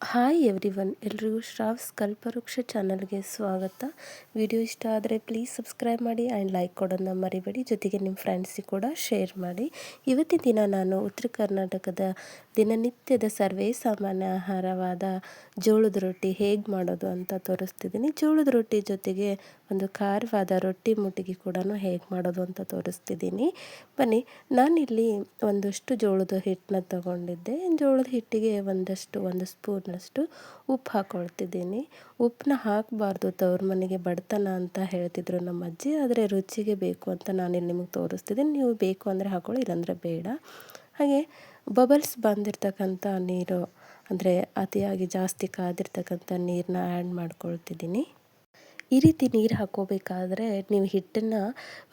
Hi every one ಎಲ್ರಿಗೂ ಶ್ರಾವ್ಸ್ ಕಲ್ಪವೃಕ್ಷ ಚಾನಲ್ಗೆ ಸ್ವಾಗತ. ವಿಡಿಯೋ ಇಷ್ಟ ಆದರೆ ಪ್ಲೀಸ್ ಸಬ್ಸ್ಕ್ರೈಬ್ ಮಾಡಿ ಆ್ಯಂಡ್ ಲೈಕ್ ಕೊಡೋದನ್ನ ಮರಿಬೇಡಿ. ಜೊತೆಗೆ ನಿಮ್ಮ ಫ್ರೆಂಡ್ಸಿಗೆ ಕೂಡ ಶೇರ್ ಮಾಡಿ. ಇವತ್ತಿನ ದಿನ ನಾನು ಉತ್ತರ ಕರ್ನಾಟಕದ ದಿನನಿತ್ಯದ ಸರ್ವೇ ಸಾಮಾನ್ಯ ಆಹಾರವಾದ ಜೋಳದ ರೊಟ್ಟಿ ಹೇಗೆ ಮಾಡೋದು ಅಂತ ತೋರಿಸ್ತಿದ್ದೀನಿ. ಜೋಳದ ರೊಟ್ಟಿ ಜೊತೆಗೆ ಒಂದು ಖಾರವಾದ ರೊಟ್ಟಿ ಮುಟ್ಟಿಗೆ ಕೂಡ ಹೇಗೆ ಮಾಡೋದು ಅಂತ ತೋರಿಸ್ತಿದ್ದೀನಿ. ಬನ್ನಿ, ನಾನಿಲ್ಲಿ ಒಂದಷ್ಟು ಜೋಳದ ಹಿಟ್ಟನ್ನ ತಗೊಂಡಿದ್ದೆ. ಜೋಳದ ಹಿಟ್ಟಿಗೆ ಒಂದಷ್ಟು, ಒಂದು ಸ್ಪೂನಷ್ಟು ಉಪ್ಪು ಹಾಕ್ಕೊಳ್ತಿದ್ದೀನಿ ಉಪ್ಪನ್ನ ಹಾಕಬಾರ್ದು ತವ್ರ ಮನೆಗೆ ಬಡತನ ಅಂತ ಹೇಳ್ತಿದ್ರು ನಮ್ಮ ಅಜ್ಜಿ. ಆದರೆ ರುಚಿಗೆ ಬೇಕು ಅಂತ ನಾನಿಲ್ಲಿ ನಿಮಗೆ ತೋರಿಸ್ತಿದ್ದೀನಿ. ನೀವು ಬೇಕು ಅಂದರೆ ಹಾಕೊಳ್ಳಿ, ಇಲ್ಲಾಂದರೆ ಬೇಡ. ಹಾಗೆ ಬಬಲ್ಸ್ ಬಂದಿರತಕ್ಕಂಥ ನೀರು, ಅಂದರೆ ಅತಿಯಾಗಿ ಜಾಸ್ತಿ ಕಾದಿರ್ತಕ್ಕಂಥ ನೀರನ್ನ ಆ್ಯಡ್ ಮಾಡ್ಕೊಳ್ತಿದ್ದೀನಿ. ಈ ರೀತಿ ನೀರು ಹಾಕೋಬೇಕಾದ್ರೆ ನೀವು ಹಿಟ್ಟನ್ನು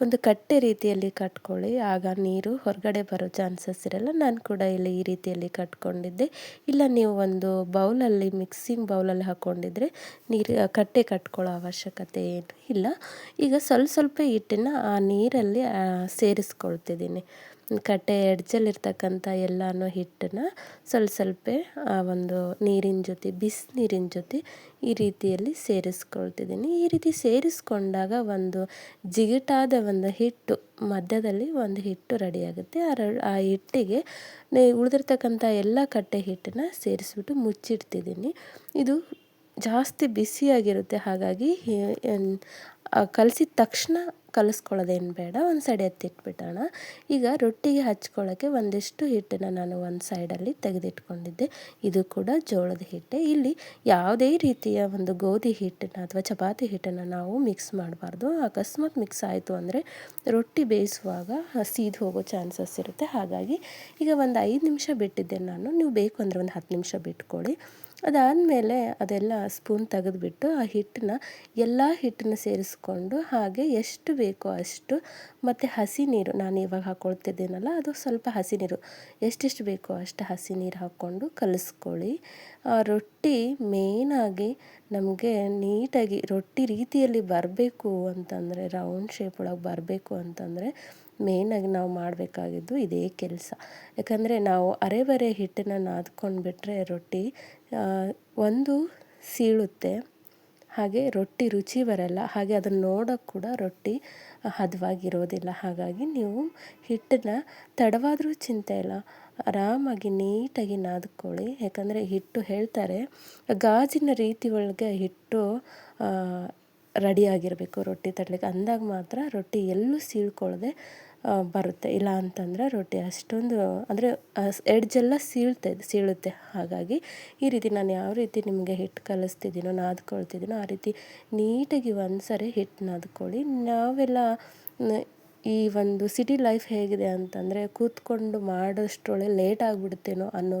ಒಂದು ಕಟ್ಟೆ ರೀತಿಯಲ್ಲಿ ಕಟ್ಕೊಳ್ಳಿ. ಆಗ ನೀರು ಹೊರಗಡೆ ಬರೋ ಚಾನ್ಸಸ್ ಇರಲ್ಲ. ನಾನು ಕೂಡ ಇಲ್ಲಿ ಈ ರೀತಿಯಲ್ಲಿ ಕಟ್ಕೊಂಡಿದ್ದೆ. ಇಲ್ಲ, ನೀವು ಒಂದು ಬೌಲಲ್ಲಿ, ಮಿಕ್ಸಿಂಗ್ ಬೌಲಲ್ಲಿ ಹಾಕ್ಕೊಂಡಿದ್ರೆ ನೀರು ಕಟ್ಟೆ ಕಟ್ಕೊಳ್ಳೋ ಅವಶ್ಯಕತೆ ಏನು ಇಲ್ಲ. ಈಗ ಸ್ವಲ್ಪ ಸ್ವಲ್ಪ ಹಿಟ್ಟನ್ನು ಆ ನೀರಲ್ಲಿ ಸೇರಿಸ್ಕೊಳ್ತಿದ್ದೀನಿ. ಕಟ್ಟೆ ಎಡ್ಜಲ್ಲಿರ್ತಕ್ಕಂಥ ಎಲ್ಲನೂ ಹಿಟ್ಟನ್ನು ಸ್ವಲ್ಪ ಸ್ವಲ್ಪ ಆ ಒಂದು ನೀರಿನ ಜೊತೆ ಬಿಸಿನೀರಿನ ಜೊತೆ ಈ ರೀತಿಯಲ್ಲಿ ಸೇರಿಸ್ಕೊಳ್ತಿದ್ದೀನಿ. ಈ ರೀತಿ ಸೇರಿಸ್ಕೊಂಡಾಗ ಒಂದು ಜಿಗಿಟಾದ ಒಂದು ಹಿಟ್ಟು, ಮಧ್ಯದಲ್ಲಿ ಒಂದು ಹಿಟ್ಟು ರೆಡಿಯಾಗುತ್ತೆ ಆ ಆ ಹಿಟ್ಟಿಗೆ ಉಳಿದಿರ್ತಕ್ಕಂಥ ಎಲ್ಲ ಕಟ್ಟೆ ಹಿಟ್ಟನ್ನು ಸೇರಿಸ್ಬಿಟ್ಟು ಮುಚ್ಚಿಡ್ತಿದ್ದೀನಿ. ಇದು ಜಾಸ್ತಿ ಬಿಸಿಯಾಗಿರುತ್ತೆ. ಹಾಗಾಗಿ ಕಲಸಿದ ತಕ್ಷಣ ಕಲಿಸ್ಕೊಳ್ಳೋದೇನು ಬೇಡ, ಒಂದು ಸೈಡ್ ಎತ್ತಿಟ್ಬಿಟ್ಟೋಣ ಈಗ ರೊಟ್ಟಿಗೆ ಹಚ್ಕೊಳ್ಳೋಕ್ಕೆ ಒಂದಿಷ್ಟು ಹಿಟ್ಟನ್ನು ನಾನು ಒಂದು ಸೈಡಲ್ಲಿ ತೆಗೆದಿಟ್ಕೊಂಡಿದ್ದೆ. ಇದು ಕೂಡ ಜೋಳದ ಹಿಟ್ಟೆ. ಇಲ್ಲಿ ಯಾವುದೇ ರೀತಿಯ ಒಂದು ಗೋಧಿ ಹಿಟ್ಟನ್ನು ಅಥವಾ ಚಪಾತಿ ಹಿಟ್ಟನ್ನು ನಾವು ಮಿಕ್ಸ್ ಮಾಡಬಾರ್ದು. ಅಕಸ್ಮಾತ್ ಮಿಕ್ಸ್ ಆಯಿತು ಅಂದರೆ ರೊಟ್ಟಿ ಬೇಯಿಸುವಾಗ ಸೀದು ಹೋಗೋ ಚಾನ್ಸಸ್ ಇರುತ್ತೆ. ಹಾಗಾಗಿ ಈಗ ಒಂದು ಐದು ನಿಮಿಷ ಬಿಟ್ಟಿದ್ದೆ ನಾನು. ನೀವು ಬೇಕು ಅಂದರೆ ಒಂದು ಹತ್ತು ನಿಮಿಷ ಬಿಟ್ಕೊಳ್ಳಿ. ಅದಾದಮೇಲೆ ಅದೆಲ್ಲ ಸ್ಪೂನ್ ತೆಗೆದುಬಿಟ್ಟು ಆ ಹಿಟ್ಟನ್ನ ಎಲ್ಲ ಹಿಟ್ಟನ್ನ ಸೇರಿಸ್ಕೊಂಡು ಹಾಗೆ ಎಷ್ಟು ಬೇಕೋ ಅಷ್ಟು ಮತ್ತು ಹಸಿ ನೀರು ನಾನು ಇವಾಗ ಹಾಕ್ಕೊಳ್ತಿದ್ದೀನಲ್ಲ ಅದು ಸ್ವಲ್ಪ ಹಸಿ ನೀರು ಎಷ್ಟೆಷ್ಟು ಬೇಕೋ ಅಷ್ಟು ಹಸಿ ನೀರು ಹಾಕ್ಕೊಂಡು ಕಲಸ್ಕೊಳ್ಳಿ. ಆ ರೊಟ್ಟಿ ಮೇಯ್ನಾಗಿ ನಮಗೆ ನೀಟಾಗಿ ರೊಟ್ಟಿ ರೀತಿಯಲ್ಲಿ ಬರಬೇಕು ಅಂತಂದರೆ ರೌಂಡ್ ಶೇಪ್ ಒಳಗೆ ಬರಬೇಕು ಅಂತಂದರೆ ಮೇಯ್ನಾಗಿ ನಾವು ಮಾಡಬೇಕಾಗಿದ್ದು ಇದೇ ಕೆಲಸ. ಯಾಕಂದರೆ ನಾವು ಅರೆ ಹಿಟ್ಟನ್ನ ಹಿಟ್ಟನ್ನು ನಾದ್ಕೊಂಡು ಬಿಟ್ಟರೆ ರೊಟ್ಟಿ ಒಂದು ಸೀಳುತ್ತೆ. ಹಾಗೆ ರೊಟ್ಟಿ ರುಚಿ ಬರಲ್ಲ, ಹಾಗೆ ಅದನ್ನು ನೋಡೋಕ್ಕೆ ಕೂಡ ರೊಟ್ಟಿ ಹದವಾಗಿರೋದಿಲ್ಲ. ಹಾಗಾಗಿ ನೀವು ಹಿಟ್ಟನ್ನ ತಡವಾದರೂ ಚಿಂತೆ ಇಲ್ಲ. ಆರಾಮಾಗಿ ನೀಟಾಗಿ ನಾದ್ಕೊಳ್ಳಿ. ಯಾಕಂದರೆ ಹಿಟ್ಟು ಹೇಳ್ತಾರೆ, ಗಾಜಿನ ರೀತಿ ಒಳಗೆ ಹಿಟ್ಟು ರೆಡಿಯಾಗಿರಬೇಕು ರೊಟ್ಟಿ ತಟ್ಟಲಿಕ್ಕೆ ಅಂದಾಗ ಮಾತ್ರ ರೊಟ್ಟಿ ಎಲ್ಲೂ ಸೀಳ್ಕೊಳ್ಳದೆ ಬರುತ್ತೆ. ಇಲ್ಲ ಅಂತಂದರೆ ರೊಟ್ಟಿ ಅಷ್ಟೊಂದು, ಅಂದರೆ ಎಡ್ಜೆಲ್ಲ ಸೀಳ್ತೆ, ಸೀಳುತ್ತೆ. ಹಾಗಾಗಿ ಈ ರೀತಿ ನಾನು ಯಾವ ರೀತಿ ನಿಮಗೆ ಹಿಟ್ಟು ಕಲಿಸ್ತಿದ್ದೀನೋ, ನಾದ್ಕೊಳ್ತಿದ್ದೀನೋ, ಆ ರೀತಿ ನೀಟಾಗಿ ಒಂದು ಸರಿ ಹಿಟ್ಟು ನಾದ್ಕೊಳ್ಳಿ. ನಾವೆಲ್ಲ ಈ ಒಂದು ಸಿಟಿ ಲೈಫ್ ಹೇಗಿದೆ ಅಂತಂದರೆ ಕೂತ್ಕೊಂಡು ಮಾಡೋಷ್ಟರೊಳಗೆ ಲೇಟ್ ಆಗಿಬಿಡ್ತೇನೋ ಅನ್ನೋ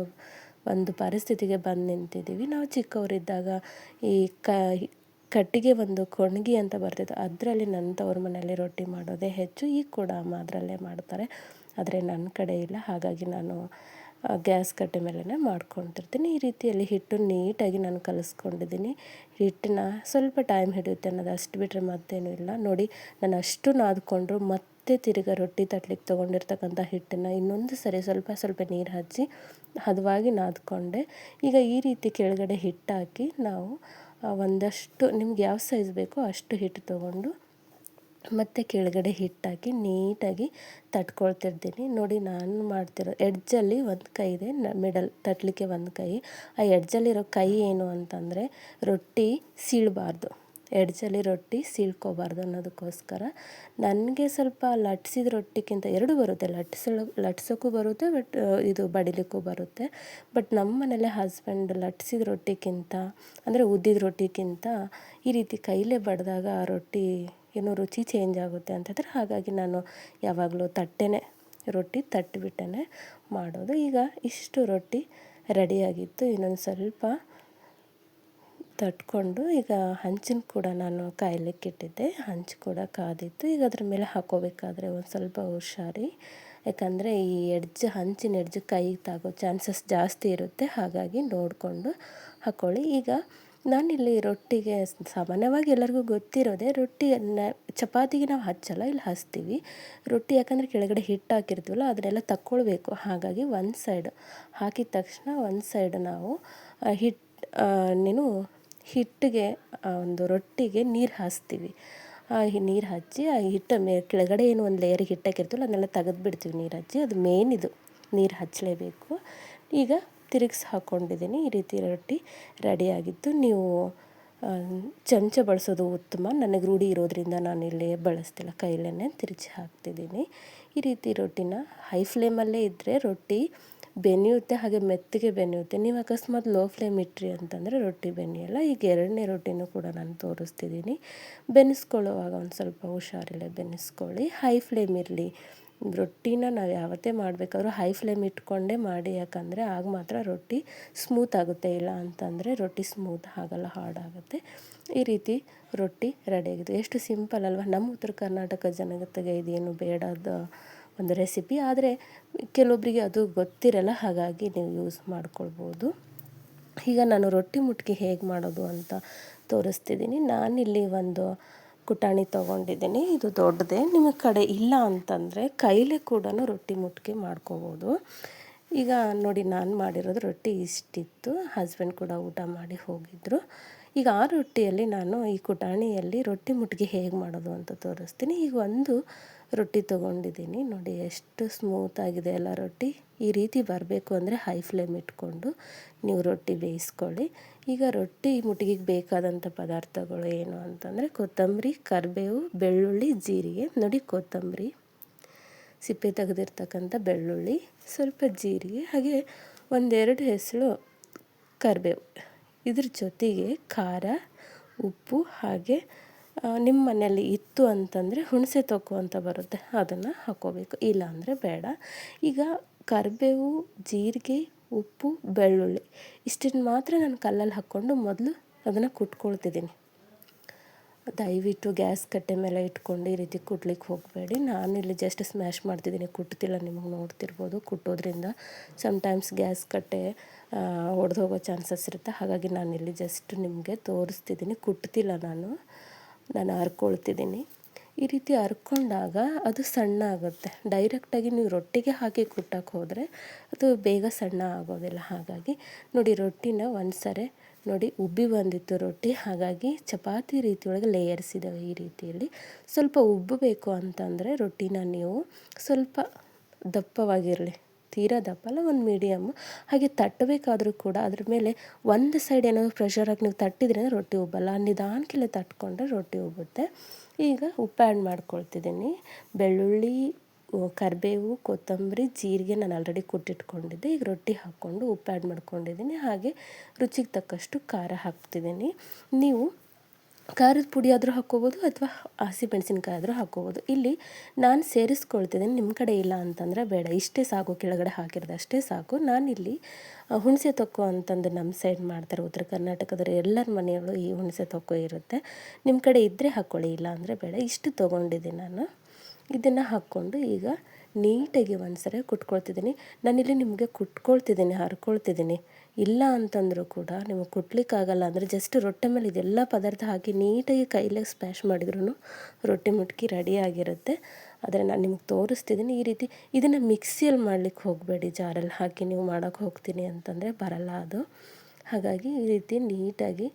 ಒಂದು ಪರಿಸ್ಥಿತಿಗೆ ಬಂದು ನಿಂತಿದ್ದೀವಿ. ನಾವು ಚಿಕ್ಕವರಿದ್ದಾಗ ಈ ಕ, ಕಟ್ಟಿಗೆ ಒಂದು ಕೊಣಗಿ ಅಂತ ಬರ್ತಿತ್ತು. ಅದರಲ್ಲಿ ನನ್ನ ತವ್ರ ಮನೆಯಲ್ಲಿ ರೊಟ್ಟಿ ಮಾಡೋದೇ ಹೆಚ್ಚು. ಈಗ ಕೂಡ ಅಮ್ಮ ಅದರಲ್ಲೇ ಮಾಡ್ತಾರೆ. ಆದರೆ ನನ್ನ ಕಡೆ ಇಲ್ಲ. ಹಾಗಾಗಿ ನಾನು ಗ್ಯಾಸ್ ಕಟ್ಟೆ ಮೇಲೇ ಮಾಡ್ಕೊತಿರ್ತೀನಿ ಈ ರೀತಿಯಲ್ಲಿ ಹಿಟ್ಟು ನೀಟಾಗಿ ನಾನು ಕಲಿಸ್ಕೊಂಡಿದ್ದೀನಿ. ಹಿಟ್ಟನ್ನ ಸ್ವಲ್ಪ ಟೈಮ್ ಹಿಡಿಯುತ್ತೆ ಅನ್ನೋದು ಅಷ್ಟು ಬಿಟ್ಟರೆ ಮತ್ತೇನೂ ಇಲ್ಲ. ನೋಡಿ ನಾನು ಅಷ್ಟು ನಾದ್ಕೊಂಡ್ರು ಮತ್ತೆ ತಿರ್ಗಿ ರೊಟ್ಟಿ ತಟ್ಲಿಕ್ಕೆ ತೊಗೊಂಡಿರ್ತಕ್ಕಂಥ ಹಿಟ್ಟನ್ನು ಇನ್ನೊಂದು ಸರಿ ಸ್ವಲ್ಪ ಸ್ವಲ್ಪ ನೀರು ಹಚ್ಚಿ ಹದವಾಗಿ ನಾದ್ಕೊಂಡೆ. ಈಗ ಈ ರೀತಿ ಕೆಳಗಡೆ ಹಿಟ್ಟಾಕಿ ನಾವು ಒಂದಷ್ಟು ನಿಮ್ಗೆ ಯಾವ ಸೈಜ್ ಬೇಕೋ ಅಷ್ಟು ಹಿಟ್ಟು ತೊಗೊಂಡು ಮತ್ತು ಕೆಳಗಡೆ ಹಿಟ್ಟಾಕಿ ನೀಟಾಗಿ ತಟ್ಕೊಳ್ತಿರ್ತೀನಿ. ನೋಡಿ ನಾನು ಮಾಡ್ತಿರೋ ಎಡ್ಜಲ್ಲಿ ಒಂದು ಕೈ ಇದೆ ಮಿಡಲ್ ತಟ್ಟಲಿಕ್ಕೆ ಒಂದು ಕೈ. ಆ ಎಡ್ಜಲ್ಲಿರೋ ಕೈ ಏನು ಅಂತಂದರೆ ರೊಟ್ಟಿ ಸೀಳಬಾರ್ದು. ಎಡ್ಜಲ್ಲಿ ರೊಟ್ಟಿ ಸೀಳ್ಕೋಬಾರ್ದು ಅನ್ನೋದಕ್ಕೋಸ್ಕರ. ನನಗೆ ಸ್ವಲ್ಪ ಲಟ್ಸಿದ ರೊಟ್ಟಿಗಿಂತ ಎರಡು ಬರುತ್ತೆ. ಲಟ್ಸ ಲಟ್ಸೋಕ್ಕೂ ಬರುತ್ತೆ, ಬಟ್ ಇದು ಬಡಿಲಿಕ್ಕೂ ಬರುತ್ತೆ. ಬಟ್ ನಮ್ಮ ಮನೇಲೆ ಹಸ್ಬೆಂಡ್ ಲಟ್ಸಿದ ರೊಟ್ಟಿಗಿಂತ ಅಂದರೆ ಉದ್ದಿದ ರೊಟ್ಟಿಗಿಂತ ಈ ರೀತಿ ಕೈಲೇ ಬಡಿದಾಗ ಆ ರೊಟ್ಟಿ ಏನೋ ರುಚಿ ಚೇಂಜ್ ಆಗುತ್ತೆ ಅಂತಂದರೆ ಹಾಗಾಗಿ ನಾನು ಯಾವಾಗಲೂ ತಟ್ಟೆನೇ ರೊಟ್ಟಿ ತಟ್ಟಿಬಿಟ್ಟೇ ಮಾಡೋದು. ಈಗ ಇಷ್ಟು ರೊಟ್ಟಿ ರೆಡಿಯಾಗಿತ್ತು ಇನ್ನೊಂದು ಸ್ವಲ್ಪ ತಟ್ಕೊಂಡು ಈಗ ಹಂಚಿನ ಕೂಡ ನಾನು ಕಾಯಲಿಕ್ಕಿಟ್ಟಿದ್ದೆ ಹಂಚು ಕೂಡ ಕಾದಿತ್ತು. ಈಗ ಅದ್ರ ಮೇಲೆ ಹಾಕೋಬೇಕಾದ್ರೆ ಒಂದು ಸ್ವಲ್ಪ ಹುಷಾರಿ. ಯಾಕಂದರೆ ಈ ಎಡ್ಜ್, ಹಂಚಿನ ಎಡ್ಜ್ ಕೈಗೆ ತಾಗೋ ಚಾನ್ಸಸ್ ಜಾಸ್ತಿ ಇರುತ್ತೆ. ಹಾಗಾಗಿ ನೋಡಿಕೊಂಡು ಹಾಕ್ಕೊಳ್ಳಿ ಈಗ ನಾನಿಲ್ಲಿ ರೊಟ್ಟಿಗೆ ಸಾಮಾನ್ಯವಾಗಿ ಎಲ್ಲರಿಗೂ ಗೊತ್ತಿರೋದೆ ರೊಟ್ಟಿಯನ್ನು ಚಪಾತಿಗೆ ನಾವು ಹಚ್ಚಲ್ಲ, ಇಲ್ಲಿ ಹಚ್ತೀವಿ. ರೊಟ್ಟಿ ಯಾಕಂದರೆ ಕೆಳಗಡೆ ಹಿಟ್ಟು ಹಾಕಿರ್ತೀವಲ್ಲ, ಅದನ್ನೆಲ್ಲ ತಕ್ಕೊಳ್ಬೇಕು. ಹಾಗಾಗಿ ಒಂದು ಸೈಡ್ ಹಾಕಿದ ತಕ್ಷಣ ಒಂದು ಸೈಡ್ ನಾವು ಹಿಟ್ಟು ನೀನು ಹಿಟ್ಟಿಗೆ, ಆ, ಒಂದು ರೊಟ್ಟಿಗೆ ನೀರು ಹಾಸ್ತೀವಿ. ಆ ನೀರು ಹಚ್ಚಿ ಆ ಹಿಟ್ಟು ಮೇ, ಕೆಳಗಡೆ ಏನು ಒಂದು ಲೇಯರ್ ಹಿಟ್ಟು ಹಾಕಿರ್ತೀವಲ್ಲ, ಅದನ್ನೆಲ್ಲ ತೆಗೆದು ಬಿಡ್ತೀವಿ ನೀರು ಹಚ್ಚಿ. ಅದು ಮೇನ್ ಇದು. ನೀರು ಹಚ್ಚಲೇಬೇಕು. ಈಗ ತಿರುಗಿಸಿ ಹಾಕ್ಕೊಂಡಿದ್ದೀನಿ ಈ ರೀತಿ ರೊಟ್ಟಿ ರೆಡಿಯಾಗಿತ್ತು ನೀವು ಚಮಚ ಬಳಸೋದು ಉತ್ತಮ. ನನಗೆ ರೂಢಿ ಇರೋದ್ರಿಂದ ನಾನು ಇಲ್ಲಿ ಬಳಸ್ತಿಲ್ಲ. ಕೈಲೇ ತಿರುಚಿ ಹಾಕ್ತಿದ್ದೀನಿ ಈ ರೀತಿ ರೊಟ್ಟಿನ ಹೈ ಫ್ಲೇಮಲ್ಲೇ ಇದ್ದರೆ ರೊಟ್ಟಿ ಬೆನೆಯುತ್ತೆ, ಹಾಗೆ ಮೆತ್ತಗೆ ಬೆನೆಯುತ್ತೆ. ನೀವು ಅಕಸ್ಮಾತ್ ಲೋ ಫ್ಲೇಮ್ ಇಟ್ರಿ ಅಂತಂದರೆ ರೊಟ್ಟಿ ಬೆನೆಯಲ್ಲ. ಈಗ ಎರಡನೇ ರೊಟ್ಟಿನೂ ಕೂಡ ನಾನು ತೋರಿಸ್ತಿದ್ದೀನಿ. ಬೆನೆಸ್ಕೊಳ್ಳುವಾಗ ಒಂದು ಸ್ವಲ್ಪ ಹುಷಾರಿಲ್ಲ, ಬೆನೆಸ್ಕೊಳ್ಳಿ. ಹೈ ಫ್ಲೇಮ್ ಇರಲಿ. ರೊಟ್ಟಿನ ನಾವು ಯಾವತ್ತೇ ಮಾಡಬೇಕಾದ್ರೂ ಹೈ ಫ್ಲೇಮ್ ಇಟ್ಕೊಂಡೇ ಮಾಡಿ, ಯಾಕಂದರೆ ಆಗ ಮಾತ್ರ ರೊಟ್ಟಿ ಸ್ಮೂತ್ ಆಗುತ್ತೆ. ಇಲ್ಲ ಅಂತಂದರೆ ರೊಟ್ಟಿ ಸ್ಮೂತ್ ಆಗಲ್ಲ ಹಾರ್ಡಾಗುತ್ತೆ ಈ ರೀತಿ ರೊಟ್ಟಿ ರೆಡಿ ಆಗಿದೆ. ಎಷ್ಟು ಸಿಂಪಲ್ ಅಲ್ವಾ? ನಮ್ಮ ಉತ್ತರ ಕರ್ನಾಟಕ ಜನತೆಗೆ ಇದೇನು ಬೇಡದ ಒಂದು ರೆಸಿಪಿ, ಆದರೆ ಕೆಲವೊಬ್ಬರಿಗೆ ಅದು ಗೊತ್ತಿರಲ್ಲ, ಹಾಗಾಗಿ ನೀವು ಯೂಸ್ ಮಾಡ್ಕೊಳ್ಬೋದು. ಈಗ ನಾನು ರೊಟ್ಟಿ ಮುಟ್ಕಿ ಹೇಗೆ ಮಾಡೋದು ಅಂತ ತೋರಿಸ್ತಿದ್ದೀನಿ. ನಾನಿಲ್ಲಿ ಒಂದು ಕುಟಾಣಿ ತೊಗೊಂಡಿದ್ದೀನಿ. ಇದು ದೊಡ್ಡದೇ. ನಿಮ್ಮ ಕಡೆ ಇಲ್ಲ ಅಂತಂದರೆ ಕೈಲೇ ಕೂಡ ರೊಟ್ಟಿ ಮುಟ್ಕಿ ಮಾಡ್ಕೋಬೋದು. ಈಗ ನೋಡಿ, ನಾನು ಮಾಡಿರೋದು ರೊಟ್ಟಿ ಇಷ್ಟಿತ್ತು. ಹಸ್ಬೆಂಡ್ ಕೂಡ ಊಟ ಮಾಡಿ ಹೋಗಿದ್ದರು ಈಗ ಆ ರೊಟ್ಟಿಯಲ್ಲಿ ನಾನು ಈ ಕುಟಾಣಿಯಲ್ಲಿ ರೊಟ್ಟಿ ಮುಟ್ಗಿ ಹೇಗೆ ಮಾಡೋದು ಅಂತ ತೋರಿಸ್ತೀನಿ. ಈಗ ಒಂದು ರೊಟ್ಟಿ ತೊಗೊಂಡಿದ್ದೀನಿ. ನೋಡಿ ಎಷ್ಟು ಸ್ಮೂತ್ ಆಗಿದೆ ಎಲ್ಲ ರೊಟ್ಟಿ. ಈ ರೀತಿ ಬರಬೇಕು ಅಂದರೆ ಹೈ ಫ್ಲೇಮ್ ಇಟ್ಕೊಂಡು ನೀವು ರೊಟ್ಟಿ ಬೇಯಿಸ್ಕೊಳ್ಳಿ. ಈಗ ರೊಟ್ಟಿ ಮುಟ್ಟಿಗೆಗೆ ಬೇಕಾದಂಥ ಪದಾರ್ಥಗಳು ಏನು ಅಂತಂದರೆ ಕೊತ್ತಂಬರಿ, ಕರಿಬೇವು, ಬೆಳ್ಳುಳ್ಳಿ, ಜೀರಿಗೆ. ನೋಡಿ ಕೊತ್ತಂಬರಿ. ಸಿಪ್ಪೆ ತೆಗೆದಿರ್ತಕ್ಕಂಥ ಬೆಳ್ಳುಳ್ಳಿ, ಸ್ವಲ್ಪ ಜೀರಿಗೆ, ಹಾಗೆ ಒಂದೆರಡು ಹೆಸರು ಕರಿಬೇವು. ಇದ್ರ ಜೊತೆಗೆ ಖಾರ, ಉಪ್ಪು, ಹಾಗೆ ನಿಮ್ಮ ಮನೆಯಲ್ಲಿ ಇತ್ತು ಅಂತಂದರೆ ಹುಣಸೆ ತೊಕ್ಕು ಅಂತ ಬರುತ್ತೆ. ಅದನ್ನು ಹಾಕ್ಕೋಬೇಕು ಇಲ್ಲ ಅಂದರೆ ಬೇಡ. ಈಗ ಕರಿಬೇವು, ಜೀರಿಗೆ, ಉಪ್ಪು, ಬೆಳ್ಳುಳ್ಳಿ ಇಷ್ಟನ್ನು ಮಾತ್ರ ನಾನು ಕಲ್ಲಲ್ಲಿ ಹಾಕ್ಕೊಂಡು ಮೊದಲು ಅದನ್ನು ಕುಟ್ಕೊಳ್ತಿದ್ದೀನಿ. ದಯವಿಟ್ಟು ಗ್ಯಾಸ್ ಕಟ್ಟೆ ಮೇಲೆ ಇಟ್ಕೊಂಡು ಈ ರೀತಿ ಕುಟ್ಲಿಕ್ಕೆ ಹೋಗಬೇಡಿ. ನಾನು ಇಲ್ಲಿ ಜಸ್ಟ್ ಸ್ಮ್ಯಾಶ್ ಮಾಡ್ತಿದ್ದೀನಿ. ಕುಟ್ತಿಲ್ಲ ನಿಮಗೆ ನೋಡ್ತಿರ್ಬೋದು. ಕುಟ್ಟೋದ್ರಿಂದ ಸಮ್ಟೈಮ್ಸ್ ಗ್ಯಾಸ್ ಕಟ್ಟೆ ಒಡೆದು ಹೋಗೋ ಚಾನ್ಸಸ್ ಇರುತ್ತೆ. ಹಾಗಾಗಿ ನಾನಿಲ್ಲಿ ಜಸ್ಟ್ ನಿಮಗೆ ತೋರಿಸ್ತಿದ್ದೀನಿ. ಕುಟ್ತಿಲ್ಲ ನಾನು. ನಾನು ಹರ್ಕೊಳ್ತಿದ್ದೀನಿ ಈ ರೀತಿ ಹರ್ಕೊಂಡಾಗ ಅದು ಸಣ್ಣ ಆಗುತ್ತೆ. ಡೈರೆಕ್ಟಾಗಿ ನೀವು ರೊಟ್ಟಿಗೆ ಹಾಕಿ ಕುಟ್ಟಕ್ಕೆ ಹೋದರೆ ಅದು ಬೇಗ ಸಣ್ಣ ಆಗೋದಿಲ್ಲ. ಹಾಗಾಗಿ ನೋಡಿ ರೊಟ್ಟಿನ ಒಂದು ಸರಿ ನೋಡಿ ಉಬ್ಬಿ ಬಂದಿತ್ತು ರೊಟ್ಟಿ. ಹಾಗಾಗಿ ಚಪಾತಿ ರೀತಿಯೊಳಗೆ ಲೇಯರ್ಸ್ ಇದ್ದಾವೆ ಈ ರೀತಿಯಲ್ಲಿ. ಸ್ವಲ್ಪ ಉಬ್ಬಬೇಕು ಅಂತಂದರೆ ರೊಟ್ಟಿನ ನೀವು ಸ್ವಲ್ಪ ದಪ್ಪವಾಗಿರಲಿ. ತೀರಾ ದಪ್ಪ ಅಲ್ಲ ಒಂದು ಮೀಡಿಯಮ್ಮು ಹಾಗೆ ತಟ್ಟಬೇಕಾದ್ರೂ ಕೂಡ ಅದ್ರ ಮೇಲೆ ಒಂದು ಸೈಡ್ ಏನಾದರೂ ಪ್ರೆಷರ್ ಹಾಕಿ ನೀವು ತಟ್ಟಿದ್ರೆ ರೊಟ್ಟಿ ಉಬ್ಬಲ್ಲ. ನಿಧಾನಕ್ಕೆಲ್ಲ ತಟ್ಕೊಂಡ್ರೆ ರೊಟ್ಟಿ ಉಬ್ಬುತ್ತೆ. ಈಗ ಉಪ್ಪು ಆ್ಯಡ್ ಮಾಡ್ಕೊಳ್ತಿದ್ದೀನಿ. ಬೆಳ್ಳುಳ್ಳಿ ಕರಿಬೇವು, ಕೊತ್ತಂಬರಿ, ಜೀರಿಗೆ ನಾನು ಆಲ್ರೆಡಿ ಕುಟ್ಟಿಟ್ಕೊಂಡಿದ್ದೆ. ಈಗ ರೊಟ್ಟಿ ಹಾಕ್ಕೊಂಡು ಉಪ್ಪು ಆ್ಯಡ್ ಮಾಡ್ಕೊಂಡಿದ್ದೀನಿ. ಹಾಗೆ ರುಚಿಗೆ ತಕ್ಕಷ್ಟು ಖಾರ ಹಾಕ್ತಿದ್ದೀನಿ. ನೀವು ಖಾರದ ಪುಡಿ ಆದರೂ ಹಾಕ್ಕೋಬೋದು ಅಥವಾ ಹಸಿ ಮೆಣಸಿನ್ಕಾಯಿ ಆದರೂ ಹಾಕ್ಕೋಬೋದು. ಇಲ್ಲಿ ನಾನು ಸೇರಿಸ್ಕೊಳ್ತಿದ್ದೀನಿ ನಿಮ್ಮ ಕಡೆ ಇಲ್ಲ ಅಂತಂದರೆ ಬೇಡ. ಇಷ್ಟೇ ಸಾಕು, ಕೆಳಗಡೆ ಹಾಕಿರೋದು ಅಷ್ಟೇ ಸಾಕು. ನಾನಿಲ್ಲಿ ಹುಣಸೆ ತೊಕ್ಕು ಅಂತಂದು ನಮ್ಮ ಸೈಡ್ ಮಾಡ್ತಾರೆ ಉತ್ತರ ಕರ್ನಾಟಕದಲ್ಲಿ ಎಲ್ಲರ ಮನೆಯಲ್ಲೂ ಈ ಹುಣಸೆ ತೊಕ್ಕು ಇರುತ್ತೆ. ನಿಮ್ಮ ಕಡೆ ಇದ್ದರೆ ಹಾಕ್ಕೊಳ್ಳಿ ಇಲ್ಲ ಅಂದರೆ ಬೇಡ. ಇಷ್ಟು ತೊಗೊಂಡಿದ್ದೀನಿ ನಾನು. ಇದನ್ನು ಹಾಕ್ಕೊಂಡು ಈಗ ನೀಟಾಗಿ ಒಂದು ಸರಿ ಕುಟ್ಕೊಳ್ತಿದ್ದೀನಿ. ನಾನಿಲ್ಲಿ ನಿಮಗೆ ಕುಟ್ಕೊಳ್ತಿದ್ದೀನಿ, ಹರ್ಕೊಳ್ತಿದ್ದೀನಿ. ಇಲ್ಲ ಅಂತಂದರೂ ಕೂಡ ನಿಮಗೆ ಕೊಟ್ಲಿಕ್ಕಾಗಲ್ಲ ಅಂದರೆ ಜಸ್ಟ್ ರೊಟ್ಟೆ ಮೇಲೆ ಇದೆಲ್ಲ ಪದಾರ್ಥ ಹಾಕಿ ನೀಟಾಗಿ ಕೈಲೇ ಸ್ಪ್ಯಾಶ್ ಮಾಡಿದ್ರೂ ರೊಟ್ಟಿ ಮುಟ್ಕಿ ರೆಡಿ ಆಗಿರುತ್ತೆ. ಆದರೆ ನಾನು ನಿಮಗೆ ತೋರಿಸ್ತಿದ್ದೀನಿ ಈ ರೀತಿ ಇದನ್ನು ಮಿಕ್ಸಿಯಲ್ಲಿ ಮಾಡ್ಲಿಕ್ಕೆ ಹೋಗಬೇಡಿ, ಜಾರಲ್ಲಿ ಹಾಕಿ ನೀವು ಮಾಡೋಕ್ಕೆ ಹೋಗ್ತೀನಿ ಅಂತಂದರೆ ಬರಲ್ಲ ಅದು. ಹಾಗಾಗಿ ಈ ರೀತಿ ನೀಟಾಗಿ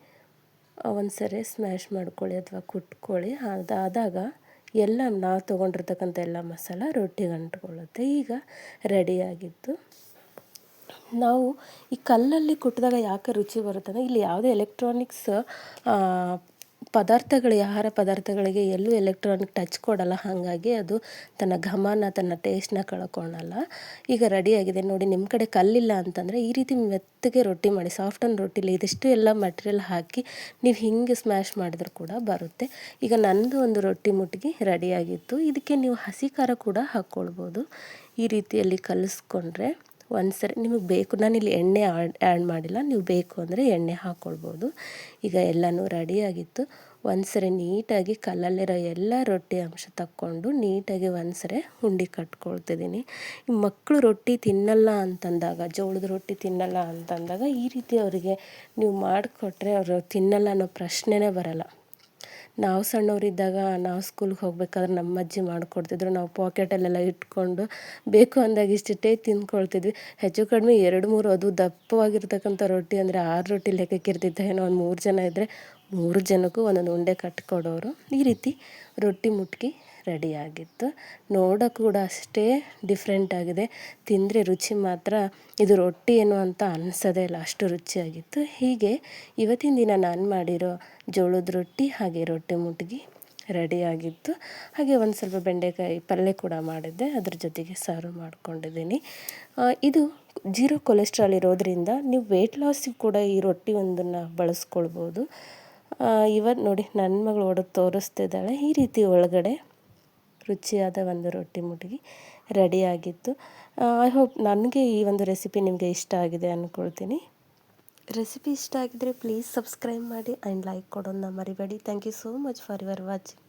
ಒಂದು ಸರಿ ಸ್ಮ್ಯಾಶ್ ಮಾಡ್ಕೊಳ್ಳಿ ಅಥವಾ ಕುಟ್ಕೊಳ್ಳಿ. ಅದಾದಾಗ ಎಲ್ಲ ನಾವು ತೊಗೊಂಡಿರ್ತಕ್ಕಂಥ ಎಲ್ಲ ಮಸಾಲ ರೊಟ್ಟಿಗೆ ಅಂಟ್ಕೊಳ್ಳುತ್ತೆ. ಈಗ ರೆಡಿಯಾಗಿತ್ತು ನಾವು ಈ ಕಲ್ಲಲ್ಲಿ ಕುಟ್ಟಿದಾಗ ಯಾಕೆ ರುಚಿ ಬರುತ್ತಂದರೆ ಇಲ್ಲಿ ಯಾವುದೇ ಎಲೆಕ್ಟ್ರಾನಿಕ್ಸ್ ಪದಾರ್ಥಗಳು ಆಹಾರ ಪದಾರ್ಥಗಳಿಗೆ ಎಲ್ಲೂ ಎಲೆಕ್ಟ್ರಾನಿಕ್ ಟಚ್ ಕೊಡಲ್ಲ. ಹಾಗಾಗಿ ಅದು ತನ್ನ ಘಮನ, ತನ್ನ ಟೇಸ್ಟ್ನ ಕಳ್ಕೊಳಲ್ಲ. ಈಗ ರೆಡಿಯಾಗಿದೆ ನೋಡಿ ನಿಮ್ಮ ಕಡೆ ಕಲ್ಲಿಲ್ಲ ಅಂತಂದರೆ ಈ ರೀತಿ ಮೆತ್ತಗೆ ರೊಟ್ಟಿ ಮಾಡಿ ಸಾಫ್ಟ್ ಆನ್ ರೊಟ್ಟಿಲಿ ಇದಿಷ್ಟು ಎಲ್ಲ ಮಟೀರಿಯಲ್ ಹಾಕಿ ನೀವು ಹಿಂಗೆ ಸ್ಮ್ಯಾಶ್ ಮಾಡಿದ್ರು ಕೂಡ ಬರುತ್ತೆ. ಈಗ ನನ್ನದು ಒಂದು ರೊಟ್ಟಿ ಮುಟ್ಟಿಗೆ ರೆಡಿಯಾಗಿತ್ತು ಇದಕ್ಕೆ ನೀವು ಹಸಿ ಖಾರ ಕೂಡ ಹಾಕ್ಕೊಳ್ಬೋದು. ಈ ರೀತಿಯಲ್ಲಿ ಕಲಿಸ್ಕೊಂಡ್ರೆ ಒಂದು ಸರಿ ನಿಮಗೆ ಬೇಕು. ನಾನಿಲ್ಲಿ ಎಣ್ಣೆ ಆಡ್ ಆ್ಯಡ್ ಮಾಡಿಲ್ಲ. ನೀವು ಬೇಕು ಅಂದರೆ ಎಣ್ಣೆ ಹಾಕ್ಕೊಳ್ಬೋದು ಈಗ ಎಲ್ಲನೂ ರೆಡಿಯಾಗಿತ್ತು ಒಂದು ಸರಿ ನೀಟಾಗಿ ಕಲ್ಲಲ್ಲಿರೋ ಎಲ್ಲ ರೊಟ್ಟಿ ಅಂಶ ತಕ್ಕೊಂಡು ನೀಟಾಗಿ ಒಂದು ಸರಿ ಉಂಡೆ ಕಟ್ಕೊಳ್ತಿದ್ದೀನಿ ಮಕ್ಕಳು ರೊಟ್ಟಿ ತಿನ್ನಲ್ಲ ಅಂತಂದಾಗ, ಜೋಳದ ರೊಟ್ಟಿ ತಿನ್ನಲ್ಲ ಅಂತಂದಾಗ ಈ ರೀತಿ ಅವರಿಗೆ ನೀವು ಮಾಡಿಕೊಟ್ರೆ ಅವರು ತಿನ್ನಲ್ಲ ಅನ್ನೋ ಪ್ರಶ್ನೆನೇ ಬರಲ್ಲ. ನಾವು ಸಣ್ಣವರಿದ್ದಾಗ ನಾವು ಸ್ಕೂಲ್ಗೆ ಹೋಗ್ಬೇಕಾದ್ರೆ ನಮ್ಮ ಅಜ್ಜಿ ಮಾಡಿಕೊಡ್ತಿದ್ರು. ನಾವು ಪಾಕೆಟಲ್ಲೆಲ್ಲ ಇಟ್ಕೊಂಡು ಬೇಕು ಅಂದಾಗ ಇಷ್ಟಿಷ್ಟೇ ತಿಂದ್ಕೊಳ್ತಿದ್ವಿ ಹೆಚ್ಚು ಕಡಿಮೆ ಎರಡು ಮೂರು ಅದು ದಪ್ಪವಾಗಿರ್ತಕ್ಕಂಥ ರೊಟ್ಟಿ ಅಂದರೆ ಆರು ರೊಟ್ಟಿ ಲೆಕ್ಕಕ್ಕೆ ಏನೋ ಒಂದು ಮೂರು ಜನ ಇದ್ದರೆ ಮೂರು ಜನಕ್ಕೂ ಒಂದೊಂದು ಉಂಡೆ ಕಟ್ಕೊಡೋರು. ಈ ರೀತಿ ರೊಟ್ಟಿ ಮುಟ್ಗಿ ರೆಡಿಯಾಗಿತ್ತು. ನೋಡೋ ಕೂಡ ಅಷ್ಟೇ ಡಿಫ್ರೆಂಟ್ ಆಗಿದೆ. ತಿಂದರೆ ರುಚಿ ಮಾತ್ರ ಇದು ರೊಟ್ಟಿ ಏನು ಅಂತ ಅನಿಸೋದೇ ಇಲ್ಲ, ಅಷ್ಟು ರುಚಿಯಾಗಿತ್ತು. ಹೀಗೆ ಇವತ್ತಿನ ದಿನ ನಾನು ಮಾಡಿರೋ ಜೋಳದ ರೊಟ್ಟಿ ಹಾಗೆ ರೊಟ್ಟಿ ಮುಟ್ಗಿ ರೆಡಿಯಾಗಿತ್ತು. ಹಾಗೆ ಒಂದು ಸ್ವಲ್ಪ ಬೆಂಡೆಕಾಯಿ ಪಲ್ಯ ಕೂಡ ಮಾಡಿದ್ದೆ. ಅದ್ರ ಜೊತೆಗೆ ಸಾರು ಮಾಡ್ಕೊಂಡಿದ್ದೀನಿ. ಇದು ಜೀರೋ ಕೊಲೆಸ್ಟ್ರಾಲ್ ಇರೋದರಿಂದ ನೀವು ವೆಯ್ಟ್ ಲಾಸಿಗೆ ಕೂಡ ಈ ರೊಟ್ಟಿ ಒಂದನ್ನು ಬಳಸ್ಕೊಳ್ಬೋದು. ಇವತ್ತು ನೋಡಿ ನನ್ನ ಮಗಳು ಒಡೆದು ತೋರಿಸ್ತಿದ್ದಾಳೆ. ಈ ರೀತಿ ಒಳಗಡೆ ರುಚಿಯಾದ ಒಂದು ರೊಟ್ಟಿ ಮುಟ್ಗಿ ರೆಡಿಯಾಗಿತ್ತು ಐ ಹೋಪ್ ನನಗೆ ಈ ಒಂದು ರೆಸಿಪಿ ನಿಮಗೆ ಇಷ್ಟ ಆಗಿದೆ ಅಂದ್ಕೊಳ್ತೀನಿ ರೆಸಿಪಿ ಇಷ್ಟ ಆಗಿದ್ರೆ ಪ್ಲೀಸ್ ಸಬ್ಸ್ಕ್ರೈಬ್ ಮಾಡಿ ಆ್ಯಂಡ್ ಲೈಕ್ ಕೊಡೋದನ್ನ ಮರಿಬೇಡಿ. Thank you so much for your watching